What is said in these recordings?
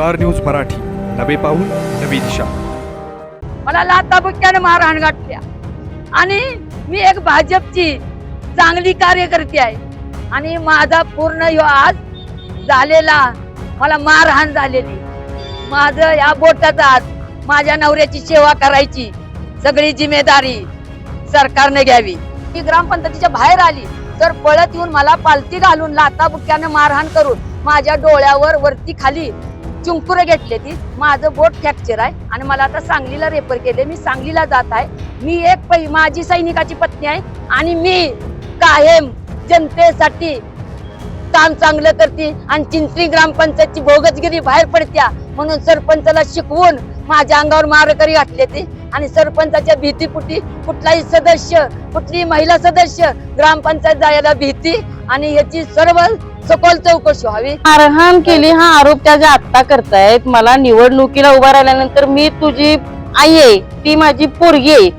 Star news Marathi. नवे पाऊल नवी दिशा. मला लाताबुक्याने मारहाण गाठल्या आणि मी एक भाजपची चांगली कार्यकर्ती आहे. आणि माझा पूर्ण ह्यो आज झालेला मला मारहाण झालेली. माझं या बोटाचा आज माझ्या नवऱ्याची सेवा करायची सगळी जिम्मेदारी सरकारने घ्यावी. मी ग्रामपंचायतीच्या बाहेर आली तर पळत येऊन मला पालती घालून लाताबुक्याने मारहाण करून माझ्या डोळ्यावर वरती खाली चुंकुरं घेतले ती. माझं बोट फ्रॅक्चर आहे. आणि मला आता सांगलीला रेफर केले मी सांगलीला जात आहे. मी एक पै माझी सैनिकाची पत्नी आहे. आणि मी कायम जनतेसाठी काम चांगलं करते. आणि चिंचणी ग्रामपंचायतची भोगसगिरी बाहेर पडत्या. म्हणून सरपंचाला शिकवून माझ्या अंगावर मारकरी घातले ते. आणि सरपंचाच्या भीतीपुटी कुठलाही सदस्य कुठलीही महिला सदस्य ग्रामपंचायत जायला भीती. आणि याची सर्व सखोल चौकशी व्हावी. मारहाण केली हा आरोप त्या ज्या आत्ता करतायत मला निवडणुकीला उभा राहिल्यानंतर मी तुझी आई आहे ती माझी पोरगी आहे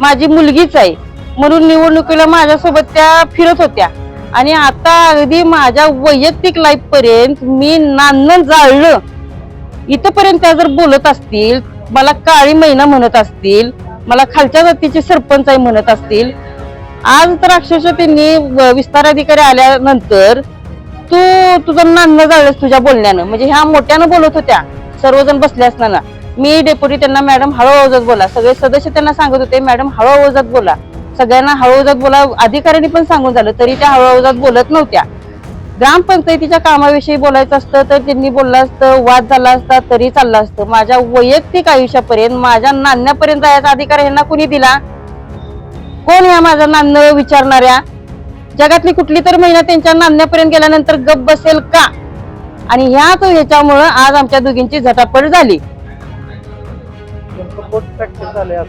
माझी मुलगीच आहे. म्हणून निवडणुकीला माझ्यासोबत त्या फिरत होत्या. आणि आता अगदी माझ्या वैयक्तिक लाईफ पर्यंत मी नान्न जाळलं. इथपर्यंत त्या जर बोलत असतील मला काळी महिना म्हणत असतील मला खालच्या जातीचे सरपंच आहे म्हणत असतील आज तर अक्षरशः त्यांनी विस्तार अधिकारी आल्यानंतर तू तुझं नाणं झालंस तुझ्या बोलण्यानं. म्हणजे ह्या मोठ्यानं बोलत होत्या. सर्वजण बसले असताना. मी डेप्युटी त्यांना मॅडम हळू आवाजात बोला. सगळे सदस्य त्यांना सांगत होते मॅडम हळू आवाजात बोला. सगळ्यांना हळू आवाजात बोला. अधिकाऱ्यांनी पण सांगून झालं तरी त्या हळू आवाजात बोलत नव्हत्या. ग्रामपंचायतीच्या कामाविषयी बोलायचं असतं तर त्यांनी बोललं असतं वाद झाला असता तरी चाललं असतं. माझ्या वैयक्तिक आयुष्यापर्यंत माझ्या नाण्यापर्यंत जायचा अधिकार ह्यांना कुणी दिला? कोण या माझ्या नाणं विचारणाऱ्या? जगातली कुठली तर महिना त्यांच्या नाण्यापर्यंत गेल्यानंतर गप बसेल का? आणि ह्याच ह्याच्यामुळं आज आमच्या दोघींची झटापट झाली.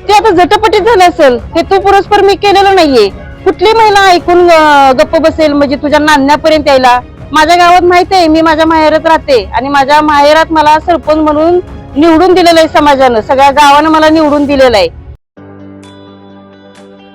ते आता झटापटीत झालं असेल. हे तू पुरस्पर मी केलेलं नाहीये. कुठली महिला ऐकून गप्प बसेल? म्हणजे तुझ्या नाण्यापर्यंत यायला. माझ्या गावात माहीत आहे मी माझ्या माहेरात राहते. आणि माझ्या माहेरात मला सरपंच म्हणून निवडून दिलेलं आहे समाजानं. सगळ्या गावानं मला निवडून दिलेलं आहे.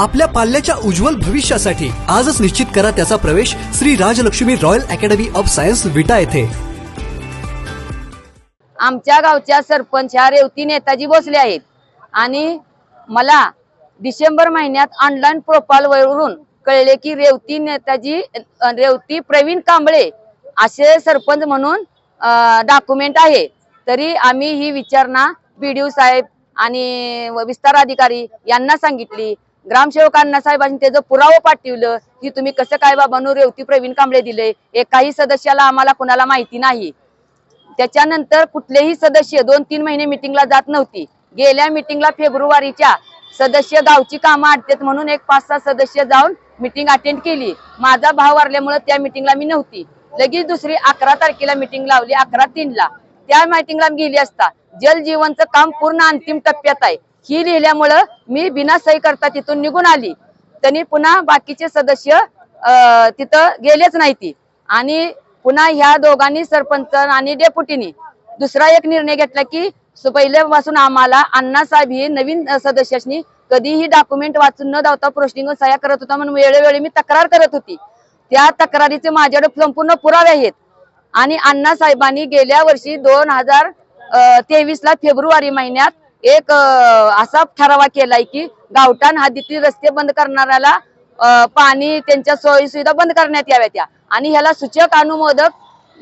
आपल्या पाल्याच्या उज्ज्वल भविष्यासाठी आजच निश्चित करा त्याचा प्रवेश Shri Rajlakshmi royal academy of science Vita येथे. आमच्या गावच्या सरपंच ह्या रेवती नेताजी बसले आहेत. आणि मला डिसेंबर महिन्यात ऑनलाईन प्रोफाईल वरून कळले की रेवती नेताजी रेवती प्रवीण कांबळे असे सरपंच म्हणून डॉक्युमेंट आहे. तरी आम्ही ही विचारणा बीडीओ साहेब आणि विस्तार अधिकारी यांना सांगितली. ग्रामसेवकांना साहेबांनी त्याचं पुरावं पाठवलं की तुम्ही कसं काय बाबांनो रेवती प्रवीण कांबळे दिले एकाही सदस्याला आम्हाला कुणाला माहिती नाही. त्याच्यानंतर कुठलेही सदस्य दोन तीन महिने मिटिंगला जात नव्हती. गेल्या मिटिंगला फेब्रुवारीच्या सदस्य गावची कामं आडतेत म्हणून एक पाच सहा सदस्य जाऊन मिटिंग अटेंड केली. माझा भाव वारल्यामुळे त्या मिटिंगला मी नव्हती. लगेच दुसरी अकरा तारखेला मिटिंग लावली अकरा तीनला. त्या मिटिंगला मी गेली असता. जल जीवनचं काम पूर्ण अंतिम टप्प्यात आहे. ही लिहिल्यामुळं मी बिना सही करता तिथून निघून आली. त्यांनी पुन्हा बाकीचे सदस्य अं, तिथं गेलेच नाही ती आणि पुन्हा ह्या दोघांनी सरपंच आणि डेप्युटीनी दुसरा एक निर्णय घेतला की पहिल्यापासून आम्हाला अण्णासाहेब हे नवीन सदस्यांनी कधीही डॉक्युमेंट वाचून न धावता पोस्टिंग सह्या करत होता म्हणून वेळोवेळी मी तक्रार करत होती. त्या तक्रारीचे माझ्याकडे संपूर्ण पुरावे आहेत. आणि अण्णा साहेबांनी गेल्या वर्षी दोन हजार तेवीस ला फेब्रुवारी महिन्यात एक असा ठराव केलाय की गावठाण हद्दीतील रस्ते बंद करणाऱ्याला पाणी त्यांच्या सोयी सुविधा बंद करण्यात याव्या त्या आणि ह्याला सूचक अनुमोदक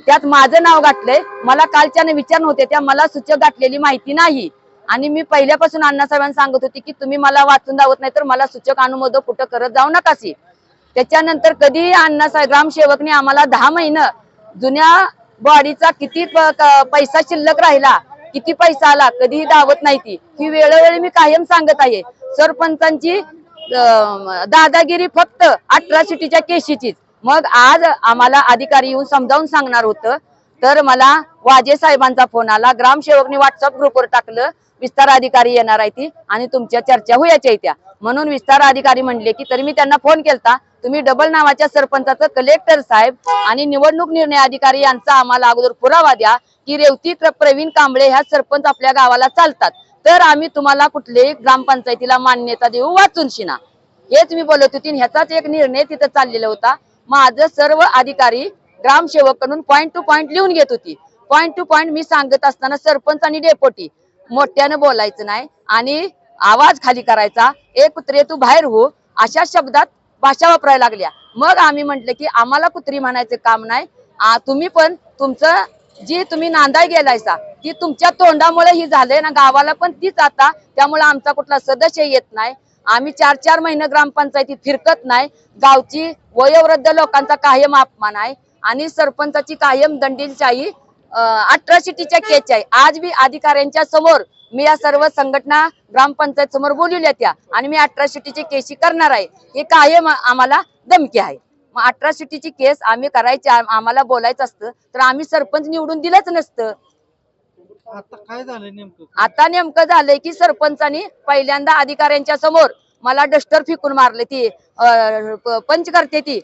त्यात माझं नाव गाठलंय मला कालच्याने विचार नव्हते त्या मला सूचक गाठलेली माहिती नाही. आणि मी पहिल्यापासून अण्णासाहेबांना सांगत होती की तुम्ही मला वाचून दावत नाही तर मला सूचक अनुमोदक कुठं करत जाऊ नकाशी त्याच्यानंतर कधी अण्णासाहेब ग्रामसेवकने आम्हाला दहा महिनं जुन्या बॉडीचा किती पैसा शिल्लक राहिला किती पैसा आला कधीही दावत नाही ती. ही वेळोवेळी मी कायम सांगत आहे सरपंचांची दादागिरी फक्त अठरा सिटीच्या केशीचीच. मग आज आम्हाला अधिकारी येऊन समजावून सांगणार होतं तर मला वाजे साहेबांचा फोन आला ग्रामसेवकनी व्हॉट्सअप ग्रुपवर टाकलं विस्तार अधिकारी येणार आहे ती आणि तुमच्या चर्चा होयाच्या त्या म्हणून विस्तार अधिकारी म्हणले की तरी मी त्यांना फोन केलता तुम्ही डबल नावाच्या सरपंचाचं कलेक्टर साहेब आणि निवडणूक निर्णय अधिकारी यांचा आम्हाला अगोदर पुरावा द्या की रेवती प्रवीण कांबळे ह्या सरपंच आपल्या गावाला चालतात. तर आम्ही तुम्हाला कुठलेही ग्रामपंचायतीला मान्यता देऊ वाचून शिना. हेच मी बोलत होती आणि ह्याचाच एक निर्णय तिथं चाललेला होता. माझं सर्व अधिकारी ग्रामसेवकडून पॉईंट टू पॉईंट लिहून घेत होती. पॉईंट टू पॉईंट मी सांगत असताना सरपंच आणि डेपोटी मोठ्यानं बोलायचं नाही आणि आवाज खाली करायचा एक कुत्रे तू बाहेर हो. अशा शब्दात भाषा वापरायला लागल्या. मग आम्ही म्हंटल की आम्हाला कुत्री म्हणायचं काम नाही. तुम्ही पण तुमचं जी तुम्ही नांदाय गेलायसा ती तुमच्या तोंडामुळे ही झालंय ना गावाला पण तीच आता त्यामुळे आमचा कुठला सदस्य येत नाही. आम्ही चार चार महिने ग्रामपंचायतीत फिरकत नाही. गावची वयोवृद्ध लोकांचा कायम अपमान आहे. आणि सरपंचाची कायम दंडीशाही अट्रॉसिटीच्या केच आहे. आज बी अधिकाऱ्यांच्या समोर मी या सर्व संघटना ग्रामपंचायत समोर बोलवल्या त्या. आणि मी अट्रॉसिटीची केशी करणार आहे. हे कायम आम्हाला धमकी आहे. मग अट्रॉसिटीची केस आम्ही करायची आम- आम्हाला बोलायचं असतं तर आम्ही सरपंच निवडून दिलंच नसतं. आता काय झालं नेमकं? आता नेमकं झालंय की सरपंचानी पहिल्यांदा अधिकाऱ्यांच्या समोर मला डस्टर फेकून मारले ती पंच करते ती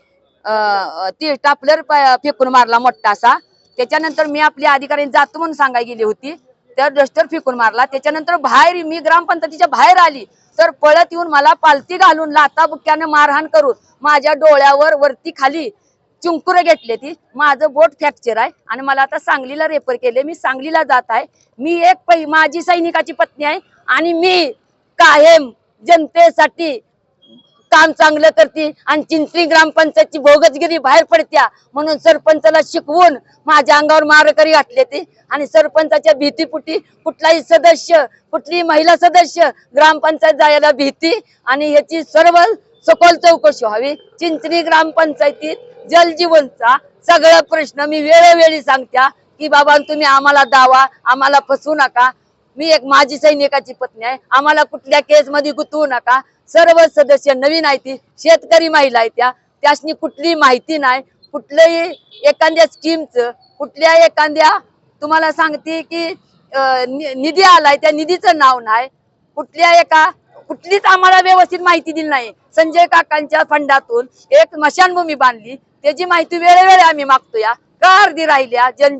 ती टापलर फेकून मारला मोठा असा. त्याच्यानंतर मी आपल्या अधिकाऱ्यांनी जातो म्हणून सांगायला गेली होती. तर डस्टर फेकून मारला. त्याच्यानंतर बाहेर मी ग्रामपंचायतीच्या बाहेर आली. तर पळत येऊन मला पालती घालून लाता बुक्यानं मारहाण करून माझ्या डोळ्यावर वरती खाली चुंकुर घेतले ती. माझं बोट फ्रॅक्चर आहे. आणि मला आता सांगलीला रेफर केले. मी सांगलीला जात आहे. मी एक पै माझी सैनिकाची पत्नी आहे. आणि मी कायम जनतेसाठी काम चांगलं करते. आणि चिंचणी ग्रामपंचायतची भोगसगिरी बाहेर पडत्या. म्हणून सरपंचाला शिकवून माझ्या अंगावर मारकरी घातले ते. आणि सरपंचाच्या भीतीपुटी कुठलाही सदस्य कुठलीही महिला सदस्य ग्रामपंचायत जायला भीती. आणि याची सर्व सखोल चौकशी व्हावी. चिंचणी ग्रामपंचायतीत जलजीवनचा सगळा प्रश्न मी वेळोवेळी सांगत्या की बाबा तुम्ही आम्हाला दावा आम्हाला फसवू नका. मी एक माजी सैनिकाची पत्नी आहे. आम्हाला कुठल्या केस मध्ये गुंतवू नका. सर्व सदस्य नवीन आहे ती. शेतकरी महिला आहेत त्या. त्यासनी कुठली माहिती नाही. कुठल्याही एखाद्या स्कीमचं कुठल्या एखाद्या तुम्हाला सांगते की नि- निधी आलाय त्या निधीचं नाव नाही. कुठल्या एका कुठलीच आम्हाला व्यवस्थित माहिती दिली नाही. संजय काकांच्या फंडातून एक मशानभूमी बांधली. त्याची माहिती वेळोवेळी आम्ही मागतो या का अर्धी राहिल्या जन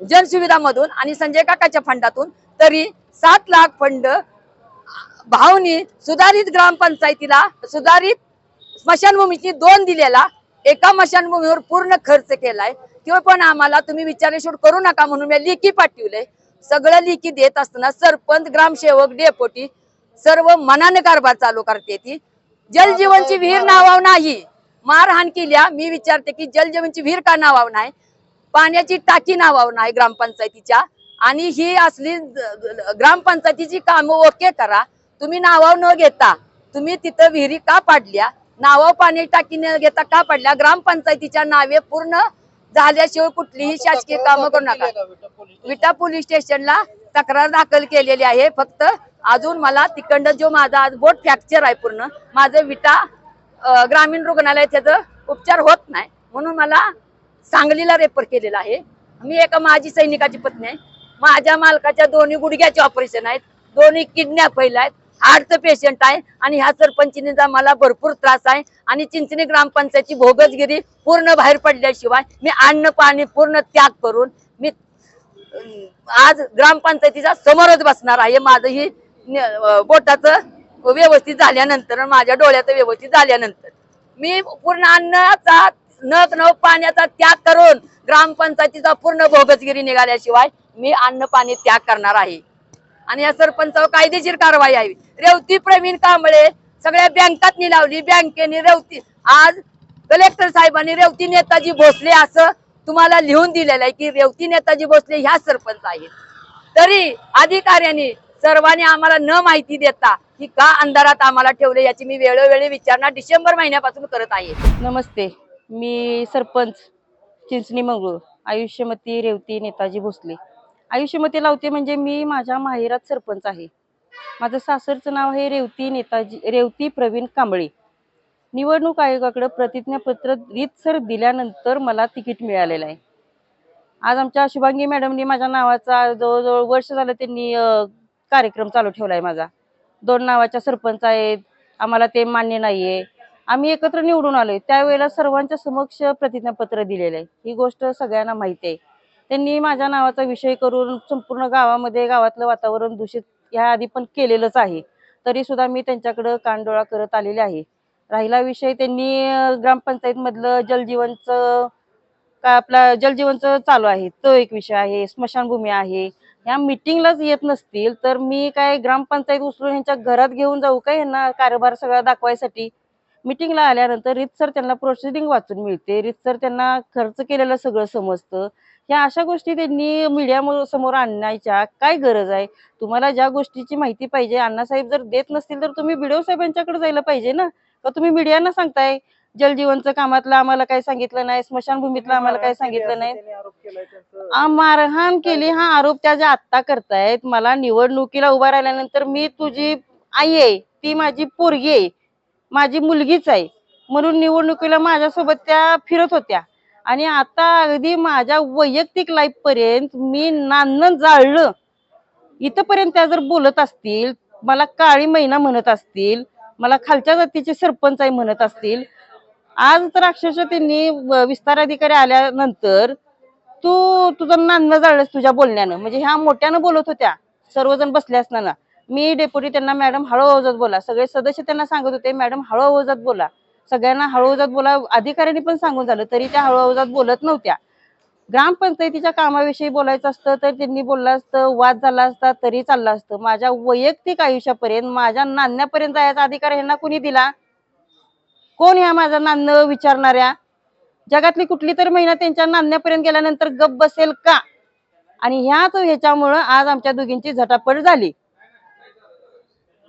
जनसुविधा मधून आणि संजय काकाच्या फंडातून तरी सात लाख फंड भावनी सुधारित ग्रामपंचायतीला सुधारित स्मशानभूमीची दोन दिलेला एका स्मशानभूमीवर पूर्ण खर्च केलाय. किंवा पण आम्हाला तुम्ही विचारशोध करू नका म्हणून मी लेखी पाठवलंय. सगळं लेखी देत असताना सरपंच ग्रामसेवक डेपोटी सर्व मनाने कारभार चालू करते ती. जलजीवनची विहीर नावाव नाही. मारहाण केल्या मी विचारते की जलजीवनची विहीर का नावाव नाही? पाण्याची टाकी नावाव नाही ग्रामपंचायतीच्या. आणि ही असली ग्रामपंचायतीची कामं ओके करा. तुम्ही नावाव न घेता तुम्ही तिथं विहिरी का पाडल्या? नावाव पाणी टाकी न घेता का पाडल्या? ग्रामपंचायतीच्या नावे पूर्ण झाल्याशिवाय कुठलीही शासकीय कामं करू नका. विटा पोलीस स्टेशनला. तक्रार दाखल केलेली आहे. फक्त अजून मला तिकडं जो माझा आज बोट फ्रॅक्चर आहे पूर्ण माझं विटा ग्रामीण रुग्णालयात त्याचं उपचार होत नाही. म्हणून मला सांगलीला रेफर केलेला आहे. मी एका माजी सैनिकाची पत्नी आहे. माझ्या मालकाच्या दोन्ही गुडघ्याचे ऑपरेशन आहेत. दोन्ही किडन्या पहिल्या आहेत. हार्टचं पेशंट आहे आणि ह्या सरपंचनीचा मला भरपूर त्रास आहे. आणि चिंचणी ग्रामपंचायतची भोगसगिरी पूर्ण बाहेर पडल्याशिवाय मी अन्न पाणी पूर्ण त्याग करून मी आज ग्रामपंचायतीच्या समोरच बसणार आहे. माझं ही न- बोटाचं व्यवस्थित झाल्यानंतर माझ्या डोळ्याचं व्यवस्थित झाल्यानंतर मी पूर्ण अन्नाचा नक न पाण्याचा त्याग करून ग्रामपंचायतीचा पूर्ण भोगसगिरी निघाल्याशिवाय मी अन्न पाणी त्याग करणार आहे. आणि या सरपंचावर कायदेशीर कारवाई आहे रेवती प्रवीण कांबळे सगळ्या बँकात लावली बँकेने रेवती आज कलेक्टर साहेबांनी रेवती नेताजी भोसले असं तुम्हाला लिहून दिलेलं आहे की रेवती नेताजी भोसले ह्या सरपंच आहेत. तरी अधिकाऱ्यांनी सर्वांनी आम्हाला न माहिती देता की का अंधारात आम्हाला ठेवले याची मी वेळोवेळी विचारणा डिसेंबर महिन्यापासून करत आहे. नमस्ते. मी सरपंच चिंचणी मंगळूर आयुष्यमती रेवती नेताजी भोसले. आयुष्यमती लावते म्हणजे मी माझ्या माहेरात सरपंच आहे. माझं सासरचं नाव आहे रेवती नेताजी रेवती प्रवीण कांबळे. निवडणूक आयोगाकडे प्रतिज्ञापत्र रीतसर दिल्यानंतर मला तिकीट मिळालेलं आहे. आज आमच्या शुभांगी मॅडमनी माझ्या नावाचा जवळजवळ वर्ष झालं त्यांनी कार्यक्रम चालू ठेवला आहे माझा. दोन नावाच्या सरपंच आहेत आम्हाला ते मान्य नाहीये. आम्ही एकत्र निवडून आलोय. त्यावेळेला सर्वांच्या समक्ष प्रतिज्ञापत्र दिलेलं आहे. ही गोष्ट सगळ्यांना माहिती आहे. त्यांनी माझ्या नावाचा विषय करून संपूर्ण गावामध्ये गावातलं वातावरण दूषित ह्या आधी पण केलेलंच आहे. तरी सुद्धा मी त्यांच्याकडं कानडोळा करत आलेले आहे. राहिला विषय त्यांनी ग्रामपंचायत ग्रामपंचायतमधलं जलजीवनचं का आपला जलजीवनचं चालू आहे. तो एक विषय आहे स्मशानभूमी आहे. ह्या मिटिंगलाच येत नसतील तर मी काय ग्रामपंचायत उचलून ह्यांच्या घरात घेऊन जाऊ का? यांना कारभार सगळा दाखवायसाठी? मिटिंगला आल्यानंतर रीतसर त्यांना प्रोसिडिंग वाचून मिळते. रीतसर त्यांना खर्च केलेलं सगळं समजतं. ह्या अशा गोष्टी त्यांनी मीडिया समोर आणण्याच्या काय गरज आहे? तुम्हाला ज्या गोष्टीची माहिती पाहिजे अण्णासाहेब जर देत नसतील तर तुम्ही बीडीओ साहेबांच्याकडे जायला पाहिजे ना? का तुम्ही मीडियांना सांगताय? जलजीवनचं कामातलं आम्हाला काय सांगितलं नाही स्मशानभूमीतलं आम्हाला काय सांगितलं नाही? मारहाण केली हा आरोप त्या ज्या आत्ता करतायत मला निवडणुकीला उभा राहिल्यानंतर मी तुझी आई आहे ती माझी पोरगी आहे माझी मुलगीच आहे. म्हणून निवडणुकीला माझ्यासोबत त्या फिरत होत्या. आणि आता अगदी माझ्या वैयक्तिक लाईफ पर्यंत मी नांदण जाळलं. इथपर्यंत त्या जर बोलत असतील मला काळी महिना म्हणत असतील मला खालच्या जातीचे सरपंच आहे म्हणत असतील आज तर अक्षरशः त्यांनी विस्तार अधिकारी आल्यानंतर तू तुझं नान्न जाळलंस तुझ्या बोलण्यानं म्हणजे ह्या मोठ्यानं बोलत होत्या सर्वजण बसले असताना. मी डेप्युटी त्यांना मॅडम हळू आवाजात बोला. सगळे सदस्य त्यांना सांगत होते मॅडम हळू आवाजात बोला. सगळ्यांना हळू बोला अधिकाऱ्यांनी पण सांगून झालं तरी त्या हळू बोलत नव्हत्या. ग्रामपंचायतीच्या कामाविषयी बोलायचं असतं तर त्यांनी बोललं असतं वाद झाला असता तरी चाललं असतं. माझ्या वैयक्तिक आयुष्यापर्यंत माझ्या नाण्यापर्यंत जायचा अधिकार ह्यांना कुणी दिला? कोण ह्या माझा नांदणं विचारणाऱ्या? जगातली कुठली तरी महिना त्यांच्या नाण्यापर्यंत गेल्यानंतर गप बसेल का? आणि ह्याच ह्याच्यामुळं आज आमच्या दोघींची झटापट झाली.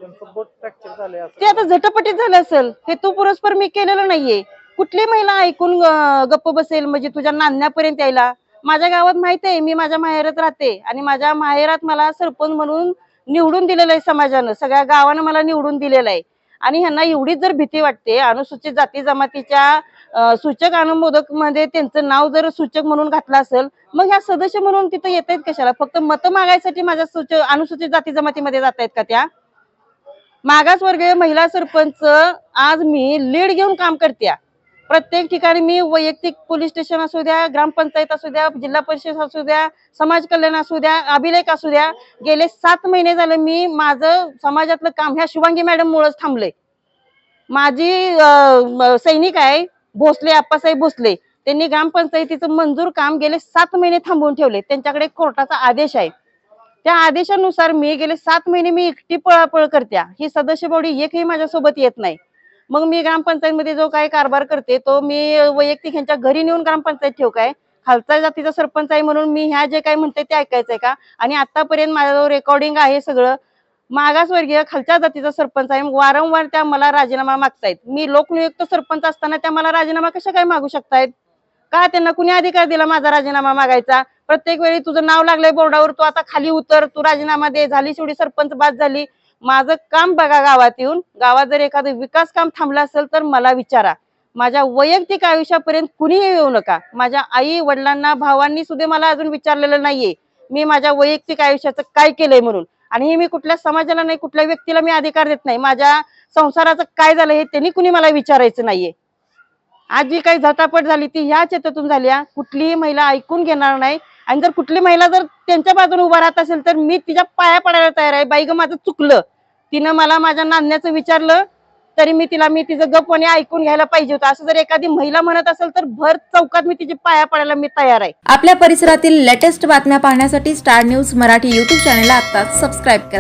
त्यांचं बोट फ्रॅक्चर झालंय असं. ते आता झटपटीत झालं असेल. हे तू पुरस्पर मी केलेलं नाहीये. कुठली महिला ऐकून अं, गप्प बसेल? म्हणजे तुझ्या नांदण्यापर्यंत यायला. माझ्या गावात माहीत आहे मी माझ्या माहेरात राहते. आणि माझ्या माहेरात मला सरपंच म्हणून निवडून दिलेलं आहे समाजानं. सगळ्या गावानं मला निवडून दिलेलं आहे. आणि ह्यांना एवढीच जर भीती वाटते अनुसूचित जाती जमातीच्या अं, सूचक अनुमोदकमध्ये त्यांचं नाव जर सूचक म्हणून घातलं असेल मग ह्या सदस्य म्हणून तिथं येत आहेत कशाला? फक्त मतं मागायसाठी माझ्या सूचक अनुसूचित जाती जमातीमध्ये जात आहेत का त्या? मागासवर्गीय महिला सरपंच आज मी लीड घेऊन काम करते प्रत्येक ठिकाणी मी वैयक्तिक पोलीस स्टेशन असू द्या ग्रामपंचायत असू द्या जिल्हा परिषद असू द्या समाज कल्याण असू द्या अभिलेख असू द्या गेले सात महिने झाले मी माझं समाजातलं काम ह्या शिवांगी मॅडम मुळेच थांबलंय. माझी सैनिक आहे भोसले आप्पासाहेब भोसले त्यांनी ग्रामपंचायतीचं मंजूर काम गेले सात महिने थांबवून ठेवले. त्यांच्याकडे कोर्टाचा आदेश आहे. त्या आदेशानुसार मी गेले सात महिने मी एकटी पळापळ करत्या. ही सदस्य बॉडी एकही माझ्यासोबत येत नाही. मग मी ग्रामपंचायतमध्ये जो काही कारभार करते तो मी वैयक्तिक ह्यांच्या घरी नेऊन ग्रामपंचायत ठेवू काय? खालचा जातीचा सरपंच आहे म्हणून मी ह्या जे काही म्हणते ते ऐकायचंय का? आणि आतापर्यंत माझ्याजवळ रेकॉर्डिंग आहे सगळं. मागासवर्गीय खालच्या जातीचा सरपंच आहे. वारंवार त्या मला राजीनामा मागतायत. मी लोकनियुक्त सरपंच असताना त्या मला राजीनामा कशा काय मागू शकतायत? का त्यांना कुणी अधिकार दिला माझा राजीनामा मागायचा? प्रत्येक वेळी तुझं नाव लागलंय बोर्डावर तू आता खाली उतर तू राजीनामा दे झाली शेवटी सरपंच बाद झाली. माझं काम बघा गावात येऊन. गावात जर एखादं विकास काम थांबलं असेल तर मला विचारा. माझ्या वैयक्तिक आयुष्यापर्यंत कुणीही येऊ नका. माझ्या आई वडिलांना भावांनी सुद्धा मला अजून विचारलेलं नाहीये. मी माझ्या वैयक्तिक आयुष्याचं काय केलंय म्हणून. आणि हे मी कुठल्या समाजाला नाही कुठल्या व्यक्तीला मी अधिकार देत नाही. माझ्या संसाराचं काय झालं हे त्यांनी कुणी मला विचारायचं नाहीये. आज जी काही झटापट झाली ती ह्या चेतातून झाली कुठलीही महिला ऐकून घेणार नाही. आणि जर कुठली महिला जर त्यांच्या बाजूने उभा राहत असेल तर मी तिच्या पाया पडायला तयार आहे. बाई ग माझं चुकलं. तिनं मला माझ्या नांदण्याचं विचारलं तरी मी तिला मी तिचं गपणे ऐकून घ्यायला पाहिजे होतं. असं जर एखादी महिला म्हणत असेल तर भर चौकात मी तिची पाया पडायला मी तयार आहे. आपल्या परिसरातील लेटेस्ट बातम्या पाहण्यासाठी स्टार न्यूज मराठी यूट्यूब चॅनलला आता सबस्क्राईब करा.